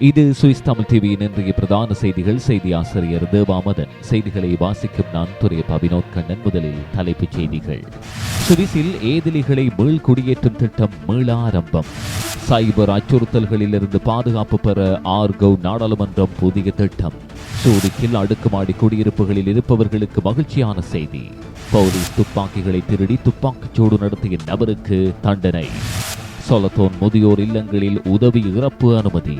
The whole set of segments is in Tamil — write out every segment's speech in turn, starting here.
இது சுவிஸ் தமிழ் டிவியின் இன்றைய பிரதான செய்திகள். செய்தி ஆசிரியர் தேவாமதன். செய்திகளை வாசிக்கும் நான் துறை பவினோத் கண்ணன். முதலில் தலைப்புச் செய்திகள். சுவிஸில் ஏதிலிகளை மீள் குடியேற்றும் திட்டம் மீள ஆரம்பம். சைபர் அச்சுறுத்தல்களிலிருந்து பாதுகாப்பு பெற ஆர்கோ நாடாளுமன்றம் புதிய திட்டம். சூரிக்கில் அடுக்குமாடி குடியிருப்புகளில் இருப்பவர்களுக்கு மகிழ்ச்சியான செய்தி. போலீஸ் துப்பாக்கிகளை திருடி துப்பாக்கிச்சூடு நடத்திய நபருக்கு தண்டனை. சொலத்தோன் முதியோர் இல்லங்களில் உதவி இறப்பு அனுமதி.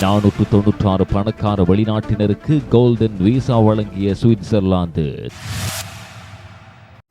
நானூற்று தொன்னூற்றாறு பணக்கார வெளிநாட்டினருக்கு கோல்டன் விசா வழங்கிய சுவிட்சர்லாந்து.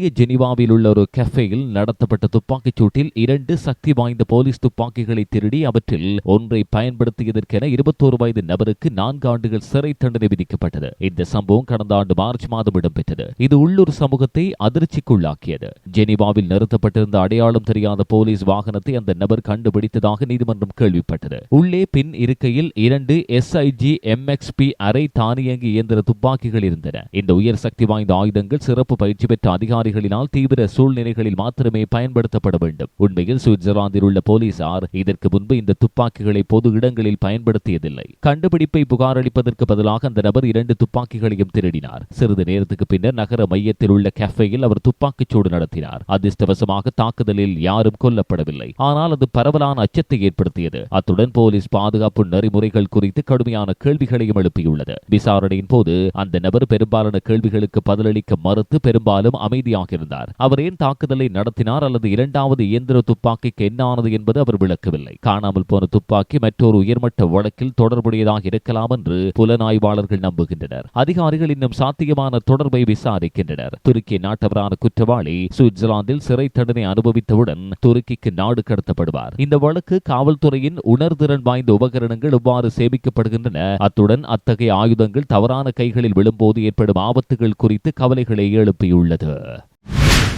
ஜெனிவாவில் உள்ள ஒரு கஃபேயில் நடத்தப்பட்ட துப்பாக்கிச் சூட்டில் இரண்டு சக்தி வாய்ந்த போலீஸ் துப்பாக்கிகளை திருடி அவற்றில் ஒன்றை பயன்படுத்தியதற்கென இருபத்தோரு வயது நபருக்கு நான்கு ஆண்டுகள் சிறை தண்டனை விதிக்கப்பட்டது. இந்த சம்பவம் கடந்த ஆண்டு மார்ச் மாதம் இடம்பெற்றது. இது உள்ளூர் சமூகத்தை அதிர்ச்சிக்குள்ளாக்கியது. ஜெனிவாவில் நிறுத்தப்பட்டிருந்த அடையாளம் தெரியாத போலீஸ் வாகனத்தை அந்த நபர் கண்டுபிடித்ததாக நீதிமன்றம் கேள்விப்பட்டது. உள்ளே பின் இருக்கையில் இரண்டு எஸ்ஐஜி எம்எக்ஸ்பி அரை தானியங்கி இயந்திர துப்பாக்கிகள் இருந்தன. இந்த உயர் சக்தி வாய்ந்த ஆயுதங்கள் சிறப்பு பயிற்சி பெற்ற அதிகாரி அதிகாரிகளினால் தீவிர சூழ்நிலைகளில் மாத்திரமே பயன்படுத்தப்பட வேண்டும். உண்மையில் சுவிட்சர்லாந்தில் உள்ள போலீசார் இதற்கு முன்பு இந்த துப்பாக்கிகளை பொது இடங்களில் பயன்படுத்தியதில்லை. கண்டுபிடிப்பை புகாரளிப்பதற்கு பதிலாக அந்த நபர் இரண்டு துப்பாக்கிகளையும் திருடினார். சிறிது நேரத்துக்கு பின்னர் நகர மையத்தில் உள்ள கஃபேயில் அவர் துப்பாக்கிச்சூடு நடத்தினார். அதிர்ஷ்டவசமாக தாக்குதலில் யாரும் கொல்லப்படவில்லை. ஆனால் அது பரவலான அச்சத்தை ஏற்படுத்தியது. அத்துடன் போலீஸ் பாதுகாப்பு நெறிமுறைகள் குறித்து கடுமையான கேள்விகளையும் எழுப்பியுள்ளது. விசாரணையின் போது அந்த நபர் பெரும்பாலான கேள்விகளுக்கு பதிலளிக்க மறுத்து பெரும்பாலும் அமைதி அமைதியாக இருந்தார் அவர் ஏன் தாக்குதலை நடத்தினார் அல்லது இரண்டாவது இயந்திர துப்பாக்கிக்கு என்ன ஆனது என்பது அவர் விளக்கவில்லை. காணாமல் போன துப்பாக்கி மற்றொரு உயர்மட்ட வழக்கில் தொடர்புடையதாக இருக்கலாம் என்று புலனாய்வாளர்கள் நம்புகின்றனர். அதிகாரிகள் இன்னும் சாத்தியமான தொடர்பை விசாரிக்கின்றனர். துருக்கி நாட்டவரான குற்றவாளி சுவிட்சர்லாந்தில் சிறை தண்டனை அனுபவித்தவுடன் துருக்கிக்கு நாடு கடத்தப்படுவார். இந்த வழக்கு காவல்துறையின் உணர்திறன் வாய்ந்த உபகரணங்கள் எவ்வாறு சேமிக்கப்படுகின்றன? அத்துடன் அத்தகைய ஆயுதங்கள் தவறான கைகளில் விழும்போது ஏற்படும் ஆபத்துகள் குறித்து கவலைகளை எழுப்பியுள்ளது. 了。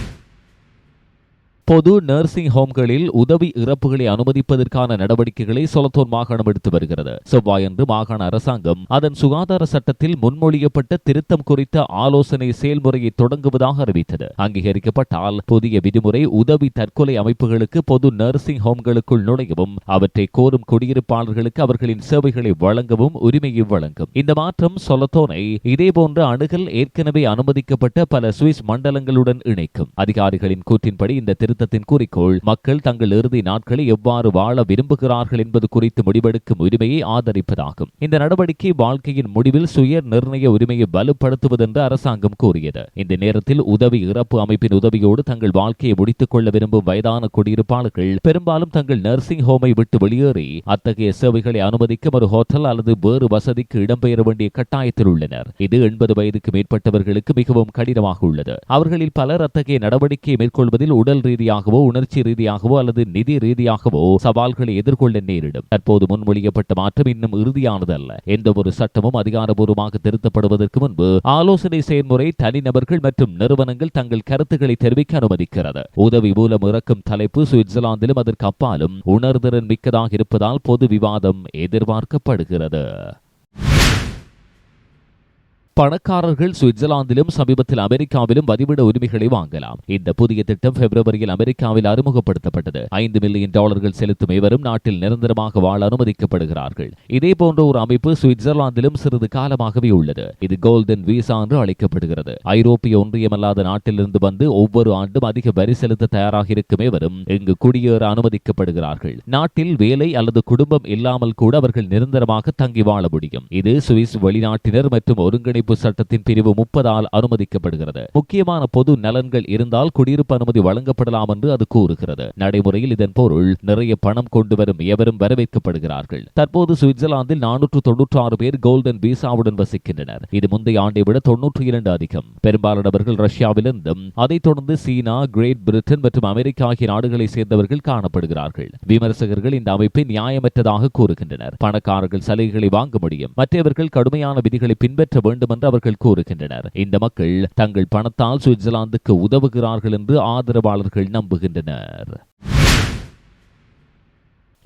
பொது நர்சிங் ஹோம்களில் உதவி இறப்புகளை அனுமதிப்பதற்கான நடவடிக்கைகளை சொலத்தோன் மாகாணம் எடுத்து வருகிறது. செவ்வாயன்று மாகாண அரசாங்கம் அதன் சுகாதார சட்டத்தில் முன்மொழியப்பட்ட திருத்தம் குறித்த ஆலோசனை செயல்முறையை தொடங்குவதாக அறிவித்தது. அங்கீகரிக்கப்பட்டால் புதிய விதிமுறை உதவி தற்கொலை அமைப்புகளுக்கு பொது நர்சிங் ஹோம்களுக்குள் நுழையவும் அவற்றை கோரும் குடியிருப்பாளர்களுக்கு அவர்களின் சேவைகளை வழங்கவும் உரிமையை வழங்கும். இந்த மாற்றம் சொலத்தோனை இதேபோன்ற அணுகல் ஏற்கனவே அனுமதிக்கப்பட்ட பல சுவிஸ் மண்டலங்களுடன் இணைக்கும். அதிகாரிகளின் கூற்றின்படி இந்த திருத்த திருத்தத்தின் குறிக்கோள் மக்கள் தங்கள் இறுதி நாட்களை எவ்வாறு வாழ விரும்புகிறார்கள் என்பது குறித்து முடிவெடுக்கும் உரிமையை ஆதரிப்பதாகும். இந்த நடவடிக்கை வாழ்க்கையின் முடிவில் சுய நிர்ணய உரிமையை வலுப்படுத்துவதென்று அரசாங்கம் கூறியது. இந்த நேரத்தில் உதவி இறப்பு அமைப்பின் உதவியோடு தங்கள் வாழ்க்கையை முடித்துக் கொள்ள விரும்பும் வயதான குடியிருப்பாளர்கள் பெரும்பாலும் தங்கள் நர்சிங் ஹோமை விட்டு வெளியேறி அத்தகைய சேவைகளை அனுமதிக்கும் ஒரு ஹோட்டல் அல்லது வேறு வசதிக்கு இடம்பெயர வேண்டிய கட்டாயத்தில் உள்ளனர். இது எண்பது வயதுக்கு மேற்பட்டவர்களுக்கு மிகவும் கடினமாக உள்ளது. அவர்களில் பலர் அத்தகைய நடவடிக்கையை மேற்கொள்வதில் உடல் ரீதியாக ரீதியாகவோ உணர்ச்சி ரீதியாகவோ அல்லது நிதி ரீதியாகவோ சவால்களை எதிர்கொள்ள நேரிடும். தற்போது முன்மொழியப்பட்ட மாற்றம் இன்னும் இறுதியானது அல்ல எந்த ஒரு சட்டமும் அதிகாரபூர்வமாக திருத்தப்படுவதற்கு முன்பு ஆலோசனை செயல்முறை தனிநபர்கள் மற்றும் நிறுவனங்கள் தங்கள் கருத்துக்களை தெரிவிக்க அனுமதிக்கிறது. உதவி மூலம் இறக்கும் தலைப்பு சுவிட்சர்லாந்திலும் அதற்கு அப்பாலும் உணர்திறன் மிக்கதாக இருப்பதால் பொது விவாதம் எதிர்பார்க்கப்படுகிறது. பணக்காரர்கள் சுவிட்சர்லாந்திலும் சமீபத்தில் அமெரிக்காவிலும் வதிவிட உரிமைகளை வாங்கலாம். இந்த புதிய திட்டம் பிப்ரவரியில் அமெரிக்காவில் அறிமுகப்படுத்தப்பட்டது. ஐந்து மில்லியன் டாலர்கள் செலுத்தும் இவரும் நாட்டில் நிரந்தரமாக வாழ அனுமதிக்கப்படுகிறார்கள். இதே போன்ற ஒரு அமைப்பு சுவிட்சர்லாந்திலும் சிறிது காலமாகவே உள்ளது. இது கோல்டன் விசா என்று அழைக்கப்படுகிறது. ஐரோப்பிய ஒன்றியமல்லாத நாட்டிலிருந்து வந்து ஒவ்வொரு ஆண்டும் அதிக வரி செலுத்த தயாராக இருக்கும் இவரும் இங்கு குடியேற அனுமதிக்கப்படுகிறார்கள். நாட்டில் வேலை அல்லது குடும்பம் இல்லாமல் கூட அவர்கள் நிரந்தரமாக தங்கி வாழ முடியும். இது சுவிஸ் வெளிநாட்டினர் மற்றும் ஒருங்கிணைப்பு குடியிருப்பு சட்டத்தின் பிரிவு முப்பதால் அனுமதிக்கப்படுகிறது. முக்கியமான பொது நலன்கள் இருந்தால் குடியிருப்பு அனுமதி வழங்கப்படலாம் என்று அது கூறுகிறது. நடைமுறையில் இதன் பொருள் நிறைய பணம் கொண்டு வரும் எவரும் வரவேற்கப்படுகிறார்கள். தற்போது சுவிட்சர்லாந்தில் நானூற்று தொன்னூற்று ஆறு பேர் கோல்டன் விசாவுடன் வசிக்கின்றனர். இது முந்தைய ஆண்டை விட தொன்னூற்றி இரண்டு அதிகம். பெரும்பாலானவர்கள் ரஷ்யாவிலிருந்தும் அதைத் தொடர்ந்து சீனா கிரேட் பிரிட்டன் மற்றும் அமெரிக்கா ஆகிய நாடுகளை சேர்ந்தவர்கள் காணப்படுகிறார்கள். விமர்சகர்கள் இந்த அமைப்பை நியாயமற்றதாக கூறுகின்றனர். பணக்காரர்கள் சலுகைகளை வாங்க முடியும். மற்றவர்கள் கடுமையான விதிகளை பின்பற்ற வேண்டும் என்று அவர்கள் கூறுகின்றனர். இந்த மக்கள் தங்கள் பணத்தால் சுவிட்சர்லாந்துக்கு உதவுகிறார்கள் என்று ஆதரவாளர்கள் நம்புகின்றனர்.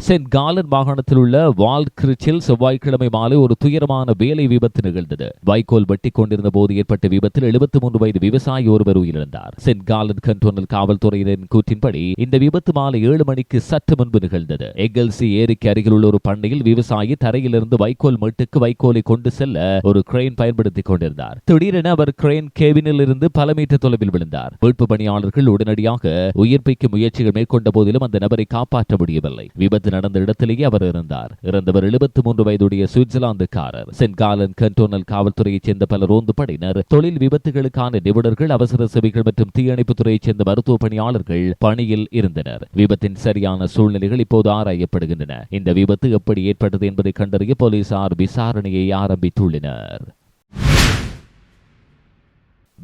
சென்ட் காலன் மாகாணத்தில் உள்ள வால் கிரிச்சில் செவ்வாய்க்கிழமை மாலை ஒரு துயரமான வேலை விபத்து நிகழ்ந்தது. வைக்கோல் வெட்டி கொண்டிருந்த போது ஏற்பட்ட விபத்தில் எழுபத்தி மூன்று வயது விவசாயி ஒருவர் உயிரிழந்தார். சென்ட் காலன் கண்டோனல் காவல்துறையினரின் கூற்றின்படி இந்த விபத்து மாலை ஏழு மணிக்கு சற்று முன்பு நிகழ்ந்தது. எகல்சி ஏரிக்கு அருகில் உள்ள ஒரு பண்ணையில் விவசாயி தரையிலிருந்து வைக்கோல் மீட்டுக்கு வைக்கோலை கொண்டு செல்ல ஒரு கிரெயின் பயன்படுத்திக் கொண்டிருந்தார். திடீரென அவர் கிரெயின் கேபினில் இருந்து பல மீட்டர் தொலைவில் விழுந்தார். மீட்பு பணியாளர்கள் உடனடியாக உயிர்ப்பிக்கும் முயற்சிகள் மேற்கொண்ட போதிலும் அந்த நபரை காப்பாற்ற முடியவில்லை. விபத்து நடந்த இடத்திலேயே அவர் இருந்தார். இறந்தவர் எழுபத்தி மூன்று வயதுடைய சுவிட்சர்லாந்துக்காரர். சென்ட் காலன் கண்டோனல் காவல்துறையைச் சேர்ந்த பல ரோந்து படையினர் தொழில் விபத்துகளுக்கான நிபுணர்கள் அவசர சேவைகள் மற்றும் தீயணைப்பு துறையைச் சேர்ந்த மருத்துவ பணியாளர்கள் பணியில் இருந்தனர். விபத்தின் சரியான சூழ்நிலைகள் இப்போது ஆராயப்படுகின்றன. இந்த விபத்து எப்படி ஏற்பட்டது என்பதை கண்டறிய போலீசார் விசாரணையை ஆரம்பித்துள்ளனர்.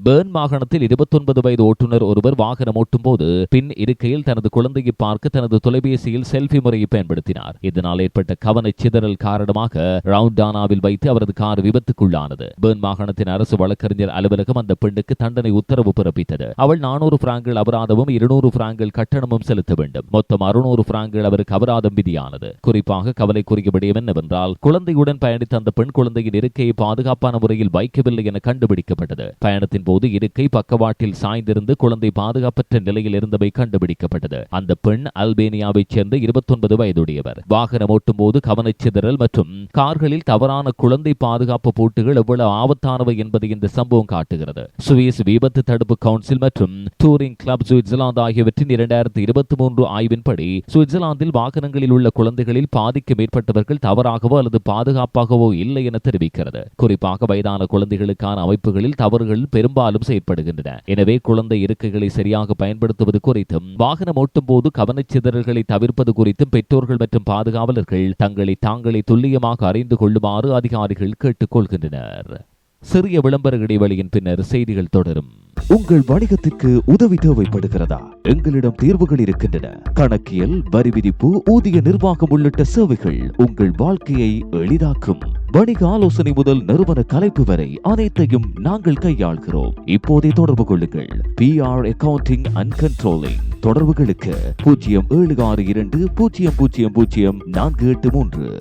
பேர்ன் மாகாணத்தில் இருபத்தொன்பது வயது ஓட்டுநர் ஒருவர் வாகனம் ஓட்டும் போது பின் இருக்கையில் தனது குழந்தையை பார்க்க தனது தொலைபேசியில் செல்ஃபி முறையை பயன்படுத்தினார். இதனால் ஏற்பட்ட கவனச் சிதறல் காரணமாக ரவுண்டானாவில் வைத்து அவரது கார் விபத்துக்குள்ளானது. பேர்ன் மாகாணத்தின் அரசு வழக்கறிஞர் அலுவலகம் அந்த பெண்ணுக்கு தண்டனை உத்தரவு பிறப்பித்தது. அவள் நானூறு பிராங்கள் அபராதமும் இருநூறு பிராங்கள் கட்டணமும் செலுத்த வேண்டும். மொத்தம் அறுநூறு பிராங்கள் அவருக்கு அபராதம் விதியானது. குறிப்பாக கவலைக்குரிய விடயம் என்னவென்றால் குழந்தையுடன் பயணித்த அந்த பெண் குழந்தையின் இருக்கையை பாதுகாப்பான முறையில் வைக்கவில்லை என கண்டுபிடிக்கப்பட்டது. பயணத்தின் போது இருக்கை பக்கவாட்டில் சாய்ந்திருந்து குழந்தை பாதுகாப்பற்ற நிலையில் இருந்தவை கண்டுபிடிக்கப்பட்டது. அந்த பெண் அல்பேனியாவைச் சேர்ந்த இருபத்தொன்பது வயதுடையவர். வாகனம் ஓட்டும் போது கவனச்சிதறல் மற்றும் கார்களில் தவறான குழந்தை பாதுகாப்பு பூட்டுகள் எவ்வளவு ஆபத்தானவை என்பதை இந்த சம்பவம் காட்டுகிறது. சுவிஸ் விபத்து தடுப்பு கவுன்சில் மற்றும் டூரிங் கிளப் சுவிட்சர்லாந்து ஆகியவற்றின் இரண்டாயிரத்தி இருபத்தி மூன்று ஆய்வின்படி சுவிட்சர்லாந்தில் வாகனங்களில் உள்ள குழந்தைகளில் பாதிக்கு மேற்பட்டவர்கள் தவறாகவோ அல்லது பாதுகாப்பாகவோ இல்லை என தெரிவிக்கிறது. குறிப்பாக வயதான குழந்தைகளுக்கான அமைப்புகளில் தவறுகள் பெரும்பாலும் செயற்படுகின்றன எனவே குழந்தை இருக்கைகளை சரியாக பயன்படுத்துவது குறித்தும் வாகனம் ஓட்டும் போது கவனச்சிதறல்களை தவிர்ப்பது குறித்தும் பெற்றோர்கள் மற்றும் பாதுகாவலர்கள் தங்களை தாங்களே துல்லியமாக அறிந்து கொள்ளுமாறு அதிகாரிகள் கேட்டுக்கொள்கின்றனர் சிறிய விளம்பர இடைவெளியின் பின்னர் செய்திகள் தொடரும். உங்கள் வணிகத்திற்கு உதவி தேவைப்படுகிறதா? எங்களிடம் தீர்வுகள் இருக்கின்றன. கணக்கியல் வரி விதிப்பு ஊதிய நிர்வாகம் உள்ளிட்ட சேவைகள் உங்கள் வாழ்க்கையை எளிதாக்கும். வணிக ஆலோசனை முதல் நிறுவன கலைப்பு வரை அனைத்தையும் நாங்கள் கையாள்கிறோம். இப்போதே தொடர்பு கொள்ளுங்கள். P R accounting and controlling தொடர்புகளுக்கு பூஜ்ஜியம் ஏழு ஆறு இரண்டு பூஜ்ஜியம் பூஜ்ஜியம் பூஜ்ஜியம் நான்கு எட்டு மூன்று.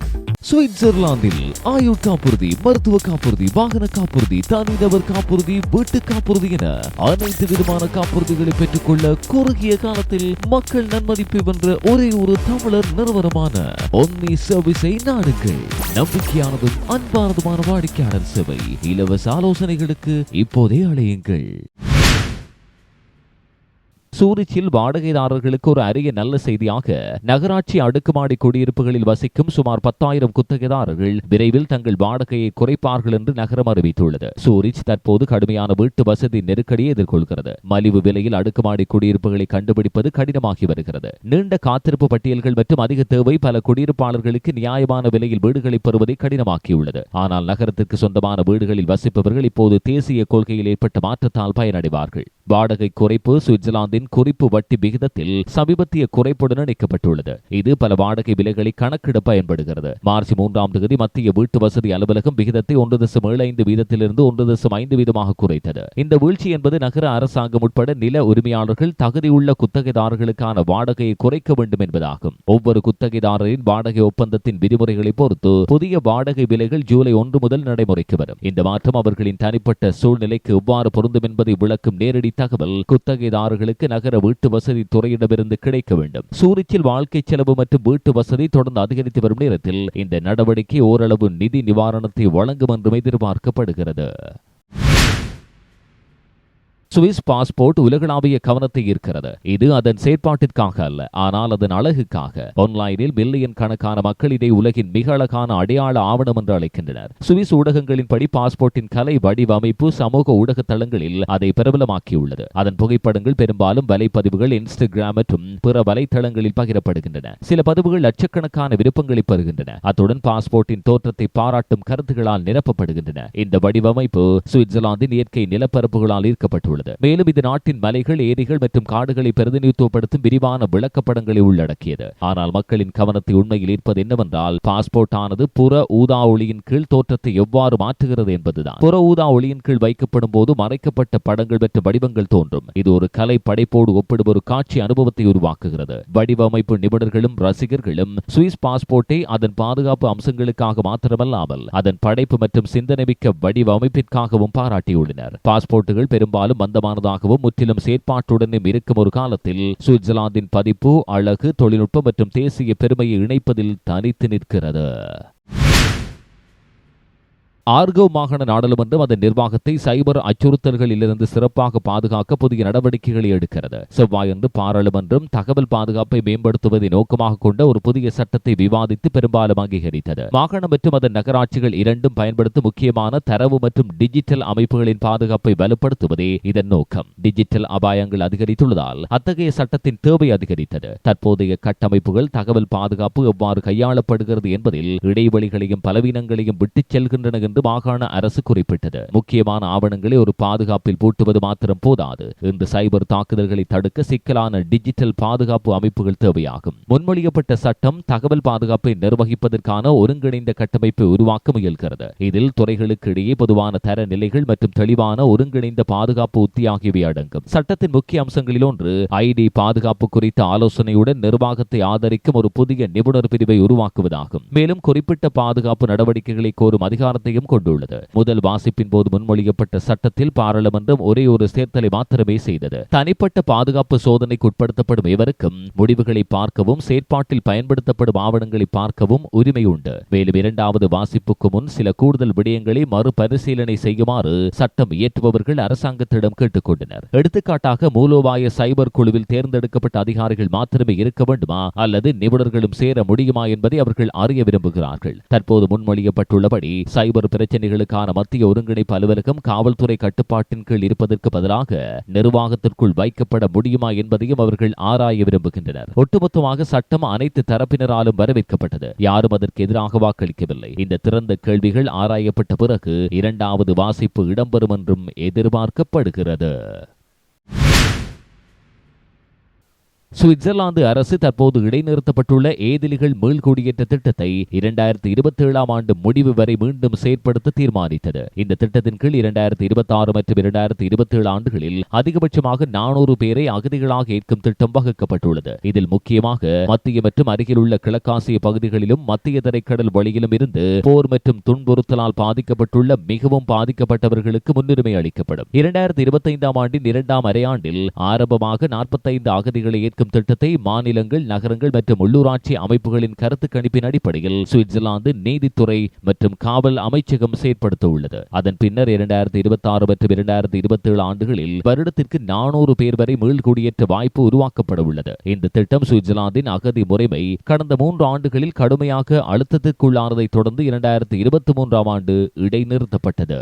சுவிட்சர்லாந்தில் ஆயுள் காப்புறுதி மருத்துவ காப்புறுதி வாகன காப்புறுதி தனிநபர் காப்புறுதி வீட்டு காப்புறுதி என அனைத்து விதமான காப்புறுதிகளை பெற்றுக்கொள்ள குறுகிய காலத்தில் மக்கள் நன்மதிப்பை வென்ற ஒரே ஒரு தமிழர் நிறுவனமான ஒன்னி சர்வீஸை நாடுங்கள். நம்பிக்கையானதும் அன்பானதுமான வாடிக்கையாளர் சேவை இலவச ஆலோசனைகளுக்கு இப்போதே அழையுங்கள். சூரிச்சில் வாடகைதாரர்களுக்கு ஒரு அரிய நல்ல செய்தியாக நகராட்சி அடுக்குமாடி குடியிருப்புகளில் வசிக்கும் சுமார் பத்தாயிரம் குத்தகைதாரர்கள் விரைவில் தங்கள் வாடகையை குறைப்பார்கள் என்று நகரம் அறிவித்துள்ளது. சூரிச் தற்போது கடுமையான வீட்டு வசதி நெருக்கடியை எதிர்கொள்கிறது. மலிவு விலையில் அடுக்குமாடி குடியிருப்புகளை கண்டுபிடிப்பது கடினமாகி வருகிறது. நீண்ட காத்திருப்பு பட்டியல்கள் மற்றும் அதிக தேவை பல குடியிருப்பாளர்களுக்கு நியாயமான விலையில் வீடுகளை பெறுவதை கடினமாக்கியுள்ளது. ஆனால் நகரத்திற்கு சொந்தமான வீடுகளில் வசிப்பவர்கள் இப்போது தேசிய கொள்கையில் ஏற்பட்ட மாற்றத்தால் பயனடைவார்கள். வாடகை குறைப்பு சுவிட்சர்லாந்தின் குறிப்பு வட்டி விகிதத்தில் சமீபத்திய குறைப்புடன் இணைக்கப்பட்டுள்ளது. இது பல வாடகை விலைகளை கணக்கிட பயன்படுகிறது. மார்ச் மூன்றாம் தேதி மத்திய வீட்டு வசதி அலுவலகம் விகிதத்தை ஒன்று தசம் ஏழு ஐந்து வீதத்திலிருந்து ஒன்று தசம் ஐந்து வீதமாக குறைத்தது. இந்த வீழ்ச்சி என்பது நகர அரசாங்கம் உட்பட நில உரிமையாளர்கள் தகுதியுள்ள குத்தகைதாரர்களுக்கான வாடகையை குறைக்க வேண்டும் என்பதாகும். ஒவ்வொரு குத்தகைதாரரின் வாடகை ஒப்பந்தத்தின் விதிமுறைகளை பொறுத்து புதிய வாடகை விலைகள் ஜூலை ஒன்று முதல் நடைமுறைக்கு வரும். இந்த மாற்றம் அவர்களின் தனிப்பட்ட சூழ்நிலைக்கு எவ்வாறு பொருந்தும் என்பதை விளக்கும் நேரடி தகவல் குத்தகைதாரர்களுக்கு நகர வீட்டு வசதி துறையிடமிருந்து கிடைக்க வேண்டும். சூரிச்சில் வாழ்க்கை செலவு மற்றும் வீட்டு வசதி தொடர்ந்து அதிகரித்து வரும் நேரத்தில் இந்த நடவடிக்கை ஓரளவு நிதி நிவாரணத்தை வழங்கும் என்றும் எதிர்பார்க்கப்படுகிறது. சுவிஸ் பாஸ்போர்ட் உலகளாவிய கவனத்தை ஈர்க்கிறது. இது அதன் செயற்பாட்டிற்காக அல்ல ஆனால் அதன் அழகுக்காக. ஆன்லைனில் மில்லியன் கணக்கான மக்கள் இதை உலகின் மிக அழகான அடையாள ஆவணம் என்று அழைக்கின்றனர். சுவிஸ் ஊடகங்களின்படி பாஸ்போர்ட்டின் கலை வடிவமைப்பு சமூக ஊடக தளங்களில் அதை பிரபலமாக்கியுள்ளது. அதன் புகைப்படங்கள் பெரும்பாலும் வலைப்பதிவுகள் இன்ஸ்டாகிராம் மற்றும் பிற வலைத்தளங்களில் பகிரப்படுகின்றன. சில பதிவுகள் லட்சக்கணக்கான விருப்பங்களை பெறுகின்றன. அத்துடன் பாஸ்போர்ட்டின் தோற்றத்தை பாராட்டும் கருத்துகளால் நிரப்பப்படுகின்றன. இந்த வடிவமைப்பு சுவிட்சர்லாந்தின் இயற்கை நிலப்பரப்புகளால் ஈர்க்கப்பட்டுள்ளது. மேலும் இது நாட்டின் மலைகள் ஏரிகள் மற்றும் காடுகளை பிரதிநிதித்துவப்படுத்தும் விரிவான விளக்கப்படங்களை உள்ளடக்கியது. ஆனால் மக்களின் கவனத்தை உண்மையில் ஈர்ப்பது என்னவென்றால் பாஸ்போர்ட் ஆனது புற ஊதா ஒளியின் கீழ் தோற்றத்தை எவ்வாறு மாற்றுகிறது என்பதுதான். புற ஊதா ஒளியின் கீழ் வைக்கப்படும் போது மறைக்கப்பட்ட படங்கள் மற்றும் வடிவங்கள் தோன்றும். இது ஒரு கலை படைப்போடு ஒப்பிடும் ஒரு காட்சி அனுபவத்தை உருவாக்குகிறது. வடிவமைப்பு நிபுணர்களும் ரசிகர்களும் சுவிஸ் பாஸ்போர்ட்டை அதன் பாதுகாப்பு அம்சங்களுக்காக மாத்திரமல்லாமல் அதன் படைப்பு மற்றும் சிந்தனைமிக்க வடிவமைப்பிற்காகவும் பாராட்டியுள்ளனர். பாஸ்போர்ட்டுகள் பெரும்பாலும் மந்தமானதாகவும் முற்றிலும் செயற்பாட்டுடனும் இருக்கும் ஒரு காலத்தில் சுவிட்சர்லாந்தின் பதிப்பு அழகு தொழில்நுட்பம் மற்றும் தேசிய பெருமையை இணைப்பதில் தனித்து நிற்கிறது. ஆர்கோ மாகாண நாடாளுமன்றம் அதன் நிர்வாகத்தை சைபர் அச்சுறுத்தல்களிலிருந்து சிறப்பாக பாதுகாக்க புதிய நடவடிக்கைகளை எடுக்கிறது. செவ்வாயன்று பாராளுமன்றம் தகவல் பாதுகாப்பை மேம்படுத்துவதை நோக்கமாக கொண்ட ஒரு புதிய சட்டத்தை விவாதித்து பெரும்பாலும் அங்கீகரித்தது. மாகாணம் மற்றும் அதன் நகராட்சிகள் இரண்டும் பயன்படுத்தும் முக்கியமான தரவு மற்றும் டிஜிட்டல் அமைப்புகளின் பாதுகாப்பை வலுப்படுத்துவதே இதன் நோக்கம். டிஜிட்டல் அபாயங்கள் அதிகரித்துள்ளதால் அத்தகைய சட்டத்தின் தேவை அதிகரித்தது. தற்போதைய கட்டமைப்புகள் தகவல் பாதுகாப்பு எவ்வாறு கையாளப்படுகிறது என்பதில் இடைவெளிகளையும் பலவீனங்களையும் விட்டுச் செல்கின்றன என்று மாகாண அரசு குறிப்பிட்டது. முக்கியமான ஆவணங்களை ஒரு பாதுகாப்பில் பூட்டுவது மாத்திரம் போதாது. இன்று சைபர் தாக்குதல்களை தடுக்க சிக்கலான டிஜிட்டல் பாதுகாப்பு அமைப்புகள் தேவையாகும். முன்மொழியப்பட்ட சட்டம் தகவல் பாதுகாப்பை நிர்வகிப்பதற்கான ஒருங்கிணைந்த கட்டமைப்பை உருவாக்க முயல்கிறது. இதில் துறைகளுக்கு இடையே பொதுவான தர நிலைகள் மற்றும் தெளிவான ஒருங்கிணைந்த பாதுகாப்பு உத்தி ஆகியவை அடங்கும். சட்டத்தின் முக்கிய அம்சங்களில் ஒன்று ஐடி பாதுகாப்பு குறித்த ஆலோசனையுடன் நிர்வாகத்தை ஆதரிக்கும் ஒரு புதிய நிபுணர் பிரிவை உருவாக்குவதாகும். மேலும் குறிப்பிட்ட பாதுகாப்பு நடவடிக்கைகளை கோரும் அதிகாரத்தையும் கொண்டுள்ளது. முதல் வாசிப்பின் போது முன்மொழியப்பட்ட சட்டத்தில் பாராளுமன்றம் ஒரே ஒரு சேர்த்தலை மாத்திரமே செய்தது. தனிப்பட்ட பாதுகாப்பு சோதனைக்கு உட்படுத்தப்படும் எவருக்கும் முடிவுகளை பார்க்கவும் செயற்பாட்டில் பயன்படுத்தப்படும் ஆவணங்களை பார்க்கவும் உரிமை உண்டு. மேலும் இரண்டாவது வாசிப்புக்கு முன் சில கூடுதல் விடயங்களை மறுபரிசீலனை செய்யுமாறு சட்டம் இயற்றுபவர்கள் அரசாங்கத்திடம் கேட்டுக் கொண்டனர் எடுத்துக்காட்டாக மூலோபாய சைபர் குழுவில் தேர்ந்தெடுக்கப்பட்ட அதிகாரிகள் மாத்திரமே இருக்க வேண்டுமா? அல்லது நிபுணர்களும் சேர முடியுமா என்பதை அவர்கள் அறிய விரும்புகிறார்கள். தற்போது முன்மொழியப்பட்டுள்ளபடி சைபர் பிரச்சனைகளுக்கான மத்திய ஒருங்கிணைப்பு அலுவலகம் காவல்துறை கட்டுப்பாட்டின் கீழ் இருப்பதற்கு பதிலாக நிர்வாகத்திற்குள் வைக்கப்பட முடியுமா என்பதையும் அவர்கள் ஆராய விரும்புகின்றனர். ஒட்டுமொத்தமாக சட்டம் அனைத்து தரப்பினராலும் வரவேற்கப்பட்டது. யாரும் அதற்கு எதிராக வாக்களிக்கவில்லை. இந்த திறந்த கேள்விகள் ஆராயப்பட்ட பிறகு இரண்டாவது வாசிப்பு இடம்பெறும் என்றும் எதிர்பார்க்கப்படுகிறது. சுவிட்சர்லாந்து அரசு தற்போது இடைநிறுத்தப்பட்டுள்ள ஏதிலிகள் மீள்குடியேற்ற திட்டத்தை இரண்டாயிரத்தி இருபத்தி ஏழாம் ஆண்டு முடிவு வரை மீண்டும் செயற்படுத்த தீர்மானித்தது. இந்த திட்டத்தின் கீழ் இரண்டாயிரத்தி இருபத்தி ஆறு மற்றும் இரண்டாயிரத்தி இருபத்தி ஏழு ஆண்டுகளில் அதிகபட்சமாக நானூறு பேரை அகதிகளாக ஏற்கும் திட்டம் வகுக்கப்பட்டுள்ளது. இதில் முக்கியமாக மத்திய மற்றும் அருகிலுள்ள கிழக்காசிய பகுதிகளிலும் மத்திய தரைக்கடல் வழியிலும் இருந்து போர் மற்றும் துன்புறுத்தலால் பாதிக்கப்பட்டுள்ள மிகவும் பாதிக்கப்பட்டவர்களுக்கு முன்னுரிமை அளிக்கப்படும். இரண்டாயிரத்தி இருபத்தி ஐந்தாம் ஆண்டின் இரண்டாம் அரையாண்டில் ஆரம்பமாக நாற்பத்தைந்து அகதிகளை ஏற்கும் திட்டத்தை மாநிலங்கள் நகரங்கள் மற்றும் உள்ளூராட்சி அமைப்புகளின் கருத்து கணிப்பின் அடிப்படையில் சுவிட்சர்லாந்து நீதித்துறை மற்றும் காவல் அமைச்சகம் செயற்படுத்த உள்ளது அதன் பின்னர் இரண்டாயிரத்தி இருபத்தி ஆறு மற்றும் இரண்டாயிரத்தி இருபத்தி ஏழு ஆண்டுகளில் வருடத்திற்கு நானூறு பேர் வரை மீள்குடியேற்ற வாய்ப்பு உருவாக்கப்பட உள்ளது இந்த திட்டம் சுவிட்சர்லாந்தின் அகதி முறைமை கடந்த மூன்று ஆண்டுகளில் கடுமையாக அழுத்தத்திற்குள்ளானதை தொடர்ந்து இரண்டாயிரத்தி இருபத்தி மூன்றாம் ஆண்டு இடைநிறுத்தப்பட்டது.